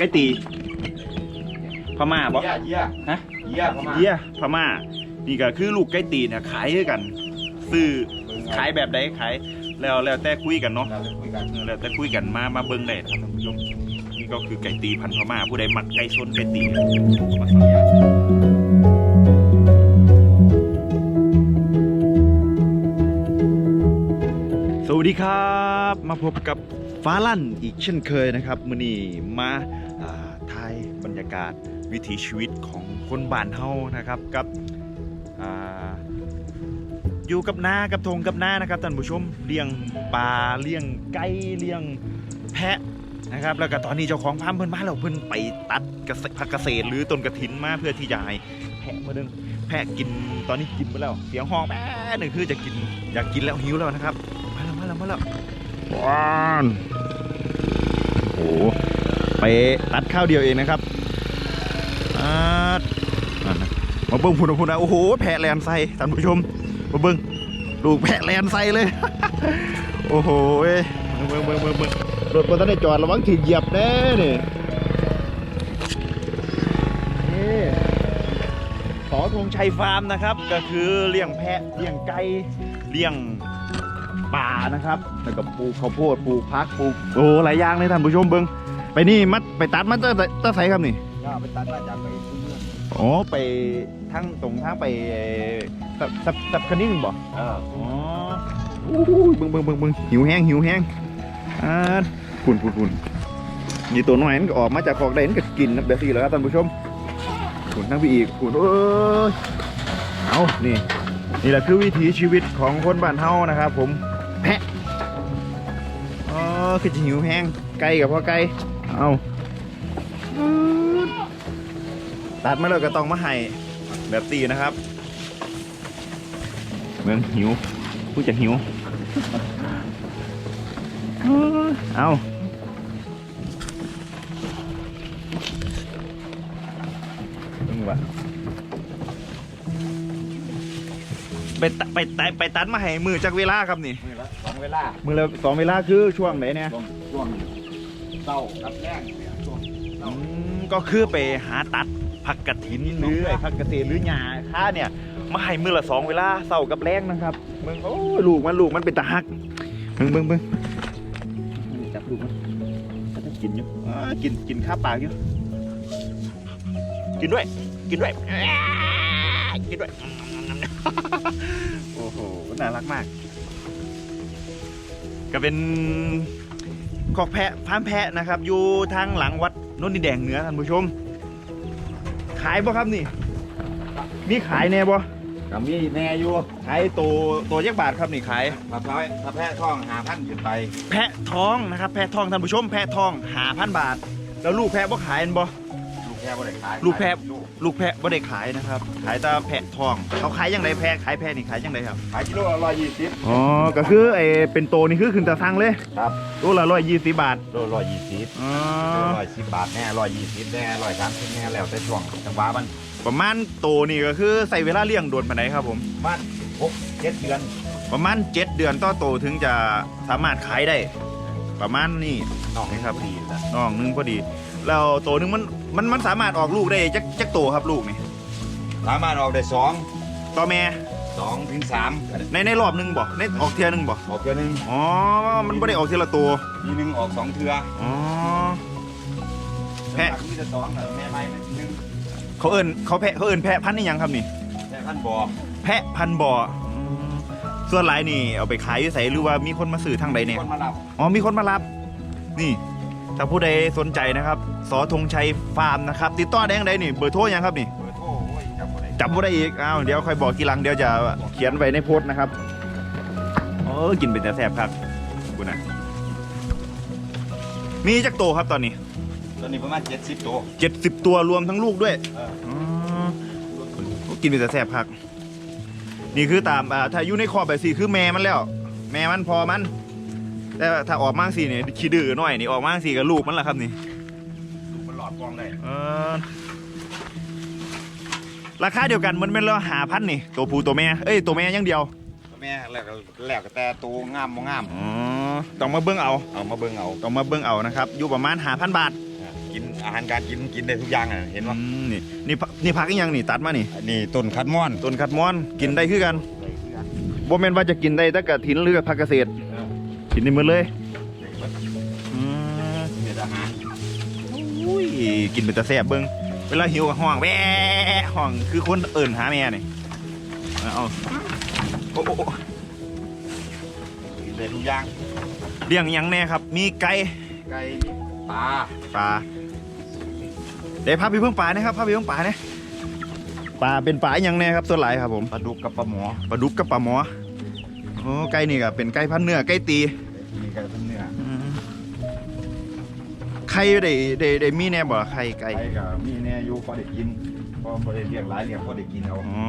ไก่ตี พม่าบ่ เยี่ยเยี่ยฮะ เยี่ยเข้ามาเยี่ยพม่า นี่ก็คือลูกไก่ตีเนี่ยขายด้วยกันซื้อขายแบบใดขายแล้วแล้วแต่คุยกันเนาะ เราจะคุยกัน เออแล้วแต่คุยกันมามาเบิ่งได้ครับท่านผู้ชมนี่ก็คือไก่ตีพันธุ์พม่าผู้ใดมักไก่ชนไก่ตีมาสัมภาษณ์สวัสดีครับ มาพบกับฟ้าลั่นอีกเช่นเคยนะครับมื้อนี้มาอ่าถ่ากาศวิถีชีวิตของคนบ้านเฮานะครับกับออยู่กับนากับทงกับนานะครับท่านผู้ชมเลี้ยงปลาเลี้ยงไก่เลี้ยงแพะนะครับ แล้วก็ตอนนี้เจ้าของฟาร์มเพิ่นมาแล้วเพิ่นไปตัดกษตรผักเกษตรหรือต้นกระถินมาเพื่อที่จะให้แพะมาดึงแพะกินตอนนี้กินไปแล้ว เสียงห้องแม่หนึ่งคือจะกินอยากกินแล้วหิวแล้วนะครับมาแล้วมาแล้วมาแล้วว้านโอ้โหไปตัดข้าวเดียวเองนะครับ อ่านั่นนะมาเบิ่งพุ่นพุ่นนะโอ้โหแพะแลนใส่ท่านผู้ชมมาเบิ้งลูกแพะแลนใส่เลย โอ้โหเว้ยเบิ้งเบิ้งเบิ้งเบิ้งรถบนต้นได้จอดระวังถึงเหยียบแน่นี่นี่ขอธงชัยฟาร์มนะครับ ก็คือเลี้ยงแพะเลี้ยงไก่เลี้ยงป่านะครับแล้วก็ปลูกข้าวโพดปลูกพักปลูกโอ้หลายอย่างเลยท่านผู้ชมเบิ้งไปนี่มัดไปตัดมัดตั้งแต่ตั้งใส่ครับนี่ก็ไปตัดมาจากไปที่เมื องอ๋อไปทางตรงทางไปสับสับสับคันนิ่งบ่เอออ๋ออู้หูเบิ่งเบิ่งเบิ่งเบิ่งหิวแห้งหิวแห้งอ่าฝุ่นฝุ่นฝุ่นมีตัวน้อยมันก็ออกมาจากคอกได้มันก็กินนะแบบนี้แล้วครับท่านผู้ชมฝุ่นทั้งพี่อีกฝุ่นเอ้ยเอานี่นี่แหละคือวิถีชีวิตของคนบ้านเฮานะครับผมแพะอ๋อคือจะหิวแห้งไก่กับพ่อไก่เอา ตัดมาแล้วก็ต้องมาให้แบบตีนะครับเมืองหิวผู้จะหิว เอาตึงวะไปตไปตไปตัดมาให้มือจากเวลาครับนี่ มือละสองเวลามือละสองเวลาคือช่วงไหนเนี่ย ช่วงช่วงเศร้ากับแรงเนี่ยช่วงเศร้า อืมก็คือไปหาตัด ผักกระถินหรือไอ้ผักเกษตรหรือหญ้าค่าเนี่ยมาให้มือละสองเวลาเสาร์กับแรงนะครับมึงโอ้ยลูกมันลูกมันเป็นตาหักมึงมึงมึงจับลูกมันมันจะกินอยู่อ่ากินกินข้าวปากอยู่กินด้วย กินด้วยอ่ากินด้วยโอ้โหน่ารักมาก ก็เป็นคอกแพะฟาร์มแพะนะครับ อยู่ทางหลังวัดโนนดินแดงเหนือท่านผู้ชม ขายบ่ครับนี่ มีขายแน่บ่ก็มีแน่อยู่ขายตัวตัวยักบาทครับนี่ขายมะพร้าวมะแพร้าวท่องหาพันขึ้นไป แพะทองนะครับ แพะทองท่านผู้ชม แพะทองหาพันบาท แล้วลูกแพะบ่ขายอันบ่ลูก แพร่บ่ได้ขายลูกแพะลูกลูกแพะบ่ได้ขายนะครับ ขายแต่แพะทองเขาขายยังไงแพะขายแพะนี่ขายยังไงครับ ขายกิโลละร้อยยี่สิบอ๋อก็คือไอ้เป็นโตนี่คือขึ้นตะสั่งเลยครับตัวละร้อยยี่สิบบาทโลร้อยยี่สิบอ๋อร้อยสิบบาทแน่ร้อยยี่สิบแน่ร้อยสามสิบแน่แล้วแต่ช่วงจังหวะมันประมาณโตนี่ก็คือใส่เวลาเลี้ยงโดนปานใดครับผมมันหกเจ็ดเดือน ประมาณ7เดือนต่อโตถึงจะสามารถขายได้ ประมาณนี้น้องนี่ครับดีนะน้องหนึงพอดี แล้วโตหนึงมันมันมันสามารถออกลูกได้จักจักโตครับลูกนี่สามารถออกได้สองต่อแม่สองถึงสามในในรอบหนึงบ่ในออกเทียหนึงบ่ออกเทือหนึงอ๋อมันไม่ได้ออกทีละตัวทีหนึงออกสองเทืออ๋อ แพะ มีแต่สองแต่แม่ไม้หนึ่งเขาเอิ้นเขาแพะเขาเอิ้นแพะพันธุ์นี่ยังครับนี่ แม่พันบ่อแพะพันธุ์บ่ออืมส่วนหลายนี่เอาไปขายอยู่ไสหรือว่ามีคนมาซื้อทางใดเนี่ยคนมารับอ๋อมีคนมารับ นี่ ถ้าผู้ใดสนใจนะครับสอธงชัยฟาร์มนะครับติดต่อได้ยังไงนี่เบอร์โทรยังครับนี่เบอร์โทรโอ้ยจำบ่ได้จำไม่ได้อีกอ้าวเดี๋ยวค่อยบอกทีหลังเดี๋ยวจะเขียนไว้ในโพสต์นะครับเออกินเป็นแต่แซ่บครับคุณนะมีจักโตครับตอนนี้ ตอนนี้ประมาณเจ็ดสิบตัว70 ตัวรวมทั้งลูกด้วยเอออ๋อกินเป็นแต่แซ่บครับนี่คือตามอ่าถ้าอยู่ในคอบแบบสี่คือแม่มันแล้ว แม่มันพอมัน แต่ถ้าออกมาสี่นี่ขี้ดื้อหน่อยนี่ออกมาสี่กับลูกมันละครับนี่ลูกมันหลอดกล้องได้เออราคาเดียวกันมันเป็นเราหาพันนี่ตัวผู้ตัวแม่เอ้ยตัวแม่อยังเดียวแม่แล้วก็แล้วก็แต่ตัวงามบ่งามอ๋อต้องมาเบิ้งเอาเอามาเบิ่งเอาต้องมาเบิ้งเอานะครับอยู่ประมาณหาพันบาทกินอาหารการกินกินได้ทุกอย่างอะเห็นป่ะอืมนี่นี่ผักนี่ผักอีหยังนี่ตัดมานี่อันนี้ต้นคัดม่อนต้นขัดมอนกินได้คือกันบ่แม่นว่าจะกินได้แต่กะถินหรือผักเกษตร กินได้หมดเลยอืมเฮ็ดอาหารอุ้ยกินเป็นตาแซ่บเบิ่งเวลาหิวก็ห้องแวะห้องคือคนเอิ่นหาแม่นี่เอาโอ้โอ้โอ้กินได้ทุกอย่างเลี้ยงยังแน่ครับ มีไก่ไก่ปลาปลาเดี๋ยวพาไปเพิ่งปลานะครับพาไปเพิ่งปลาเนี่ยปลาเป็นปลาอหยังแน่ครับส่วนหลครับผมปลาดุกกับปลาหมอปลาดุกกับปลาหมอ โอ้ไก่นี่ก็เป็นไก่พันธุ์เนื้อไก่ตีมีไก่พันเนื้ออืมไข่ได้ได้ได้มีแน่บ่ไข่ไก่ไก่กับมีแน่อยู่พอได้กินพอพอได้เลี้ยงหลายเลี้ยงพอได้กินเอาอ๋อ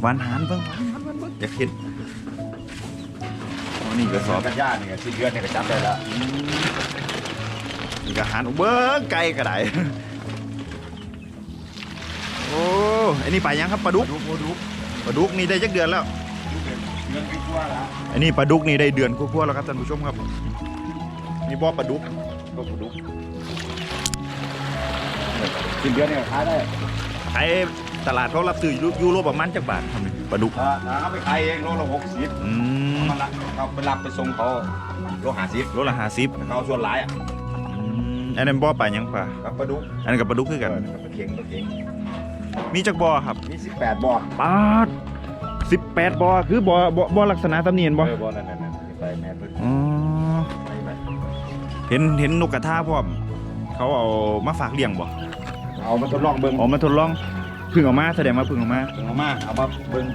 หวานหานเบิ่งหวานหานเบิ่งเบิ่งอยากเห็นอ๋อนี่กระสอบกันย่านี่ก็สิ้นเดือนนี่ก็จับได้แล้วนี่ก็หานเบิ้งไก่ก็ได้ โอ้อันนี้ปลายังครับปลาดุกดุกดุกปลาดุกนี่ได้จักเดือนแล้วเดื อนกว่าแล้วอันนี้ปลาดุกนี่ได้เดือนกว่าๆแล้วครับท่านผู้ชมครับนี่บ่อปลาดุกก็ปลาดุกสิ้นเดือนนี่ก็ขายได้ขายตลาดเขารับซื้อยูยูโรประมาณจักบาทครับนี่ปลาดุกถ้าถ้าเอาไปขายเองโลละหกสิบอืมมันละเขาไปรับไปส่งเขาโลหะสิบโลละห้าสิบเขาส่วนหลายอะอันนั้นบ่อปลายังปลากับปลาดุกอันนั้นกับปลาดุกคือกันเออกับปลาเค็งปลาเค็งมีจักบ่อครับมีสิบแปดบ่อปาด สิบแปดบ่อคือบ่อบ่อบ่อลักษณะตำเนียนบ่เออบ่อนั่นนั่นนั่นไปแม่เพิ่นอ๋อไปไปเห็นเห็นนกกระทาพร้อม เขาเอามาฝากเลี้ยงบ่เอามาทดลองเบิ่งออกมาทดลองพึ่งออกมาแสดงว่าพึ่งออกมาเอามาเอามาเบิ่ง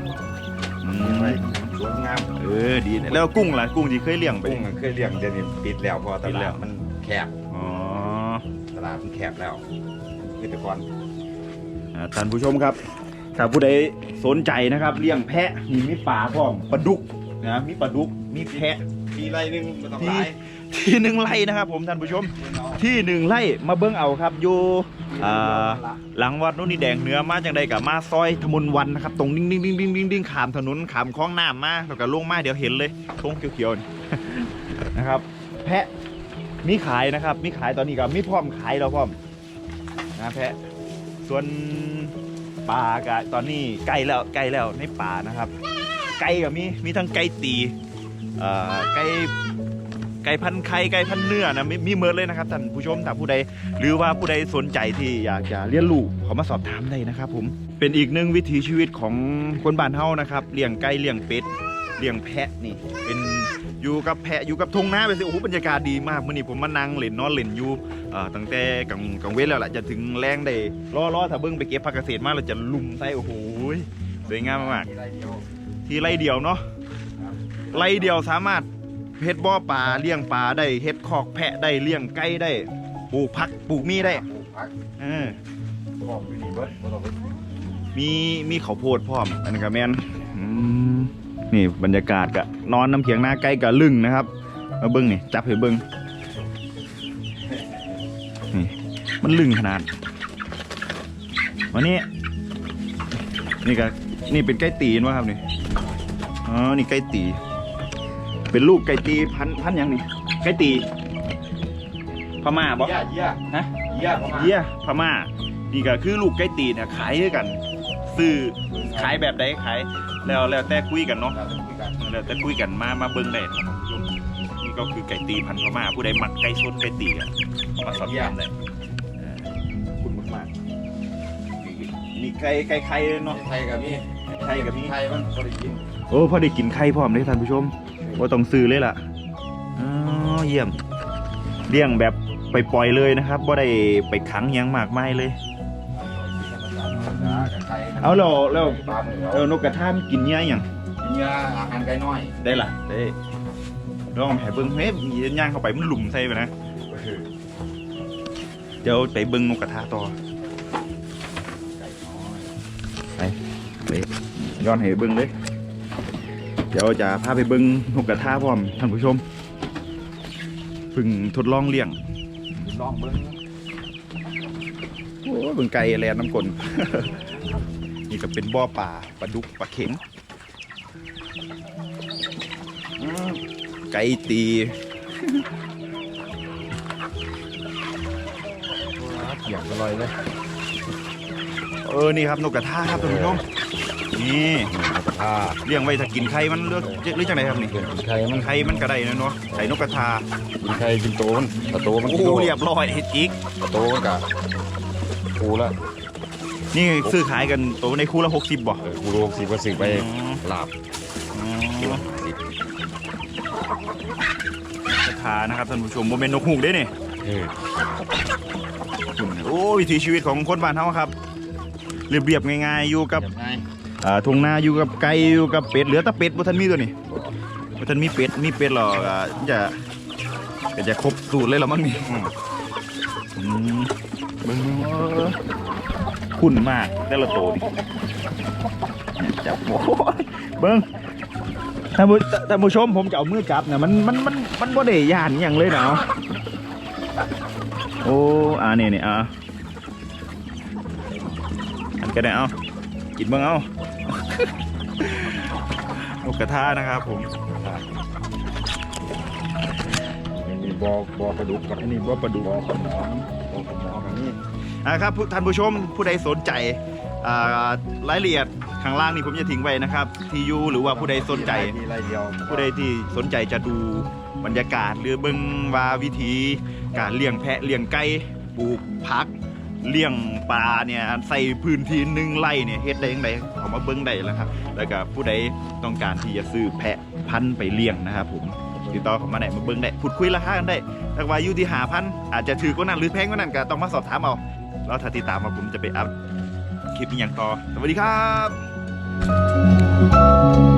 อืไปมสวยงามเออดีนะแล้วกุ้งล่ะกุ้งที่เคยเลี้ยงไป กุ้งเคยเลี้ยงเดี๋ยวนี้ปิดแล้วเพอตปิดแล้ลาวดมันแคบอ๋อ ตลาดมันแคบแล้วคือแต่ก่อน อ่าท่านผู้ชมครับ ถ้าผู้ใดสนใจนะครับ เลี้ยงแพะนี่มีปลาพร้อมปลาดุกนะมีปลาดุกมีแพะทีไรหนึงไม่ต้องที่ขายที่หนึ่งไร่นะครับ ผมท่านผู้ชม ที่หนึ่งไร่มาเบิ้งเอาครับอยู่อ่าหลังวัดโนนนี่แดงเหนือมาจังใดกับมาซอยธมุนวันนะครับ ตรงดิ้งดิ้งดิ้งดิ้งดิ้งดิ้งขามถนนขามคลองน้ำมาแล้วก็ลงมาเดี๋ยวเห็นเลยทงเขียวๆนี่ นะครับ แพะมีขายนะครับ มีขายตอนนี้ก็มีพร้อมขายแล้วพร้อมนะแพะ ส่วน ปลากะตอนนี้ใกล้แล้วใกล้แล้วในป่านะครับ ไก่ก็มีมีทั้งไก่ตีเอ่อไก่ไก่พันไข่ไก่พันเนื้อนะมีมีเมิดเลยนะครับท่านผู้ชมถ้าผู้ใด หรือว่าผู้ใดสนใจที่อยากจะเรียนรู้ขามาสอบถามได้นะครับ ผมเป็นอีกหนึ่งวิถีชีวิตของคนบ้านเฮานะครับเลี้ยงไก่เลี้ยงเป็ดเลี้ยงแพะนี่เป็น อยู่กับแพะอยู่กับทงนาไปสิโอ้โหบรรยากาศดีมากมื่อนี้ผมมานั่งเล่นนอนเล่นอยู่เอ่อตั้งแต่กลางกลางเว้นแล้วล่ะจะถึงแรงได้รอรอถ้าเบิ้งไปเก็บผักเกษตรมาเราจะลุมใส่โอ้โหสวยงามมากทีไรเดียวๆที่ไร่เดียวเนาะครับไร่เดียวสามารถเฮ็ดบ่อปลาเลี้ยงปลาได้เฮ็ดคอกแพะได้เลี้ยงไก่ได้ปลูกผักปลูกมีได้ปลูกผักเออบอกอยู่นี่เบิดบ่ต้องไปมีมีข้าวโพดพร้อมอันนี้ก็แม่นอืม นี่บรรยากาศก็นอนน้ำเถียงหน้าไก่กับลึงนะครับมาเบิ้งนี่จับให้เบิ้งนี่มันลึงขนาดวันนี้นี่ก็นี่เป็นไก่ตีนวะครับนี่อ๋อนี่ไก่ตี เป็นลูกไก่ตีพันพันหยังนี่ไก่ตีพม่าบ่เยี่ยเยี่ยฮะเยี่ยประมาณเยี่ยพม่านี่ก็คือลูกไก่ตีเนี่ยขายด้วยกันซื้อขายแบบใดขาย แล้วแล้วแต่คุยกันเนาะ เราจะคุยกันแล้วแต่คุยกันมามาเบิ่งได้ครับท่านผู้ชมนี่ก็คือไก่ตีพันธุ์พม่าผู้ใดมักไก่ชนไก่ตีกันเอามาสอบถามได้เออคุณมากๆนี่นี่ไก่ไก่ไข่เนาะไทยกับมีไข่กับมีไทยมันพอได้กินโอ้พอได้กินไข่พร้อมเลยท่านผู้ชมว่าต้องซื้อเลยล่ะอ๋อเยี่ยมเลี้ยงแบบไปปล่อยเลยนะครับว่าได้ไปขังหยังมากมายเลย เอาแล้วแล้วปลาหมึกเออนกกระทามกินเนี้ยหยังเนื้ออาหารไก่น้อยได้ล่ะได้ลองแห่เบิ้งเฮ้ยมีย่างเข้าไปมันหลุมใส่ไปนะเดี๋ยวไปเบิ้งนกกระทาต่อไก่น้อยไปย้อนให้เบิ้งเลยเดี๋ยวจะพาไปเบิ้งนกกระทาพร้อมท่านผู้ชมเพึ่งทดลองเลี้ยงลองเบิ้ง โอ้เบิ่งไก่แลนน้ำกลนนี่ก็เป็นบ่อป่าปลาดุกปลาเข็งอืมไก่ตีอยากอร่อยเลยเออ นี่ครับนกกระทาครับท่านผู้ชมนี่ถ้าเลี้ยงไว้ถ้ากินไข่มันเลือกหรือจังไดครับนี่เกิดไข่มันไข่มันก็ได้นะเนาะไข่นกกระทากินไข่กินโตมันถ้าโตมันโอ้เรียบร้อยเฮ็ดจิกถ้าโตมันกะ กูละนี่ซื้อขายกันตัวในคู่ละ60บ่เออกูโลกสิว่าซื้อไปอืมลาบอ๋อกระทานะครับท่านผู้ชมโมเมนต์นกฮูกเด้นี่เออโอ้วิถีชีวิตของคนบ้านเฮาครับเรียบๆง่ายๆอยู่กับเรียบง่ายอ่าทุ่งนาอยู่กับไก่อยู่กับเป็ดเหลือแต่เป็ดบ่ทันมีตัวนี้บ่ทันมีเป็ดมีเป็ดหรอกอ่าจะก็จะครบสูตรเลยเหรอมั้งนี่ อืม อืมเบิ่งๆเออ คุ้นมากแต่ละตัวนี่เนี่ยจับโอ้ยเบิ่งท่านผู้ท่านผู้ชมผมจะเอามือจับเนี่ยมันมันมันมันบ่ได้ย่านอหย่างเลยเนาะโอ้อ่านี่นี่อ่าอันก็ได้เอากินเบิ่งเอานกกระทานะครับผมยังมีบอบอกระดูกกับอันนี้ว่าปลาดุกบอขมอน้ำบอขมอกับ นี่อ่าครับท่านผู้ชมผู้ใดสนใจรายละเอียดข้างล่างนี่ผมจะทิ้งไว้นะครับ ที่อยู่หรือว่าผู้ใดสนใจ ผู้ใดที่สนใจจะดูบรรยากาศหรือเบิ่งว่าวิธีการเลี้ยงแพะเลี้ยงไก่ปลูกผักเลี้ยงปลาเนี่ยใส่พื้นที่หนึ่งไร่เนี่ยเฮ็ดได้ยังไงเขามาเบิ่งได้แล้วครับ แล้วก็ผู้ใดต้องการที่จะซื้อแพะพันธุ์ไปเลี้ยงนะครับผมติดต่อเขามาได้มาเบิ่งได้พูดคุยราคากันได้ถ้าว่าอยู่ที่หาพันอาจจะถือกว่านั้นหรือแพงกว่านั้นก็ต้องมาสอบถามเอา แล้วถ้าติดตามมาผมจะไปอัพคลิปอีกอย่างต่อ สวัสดีครับ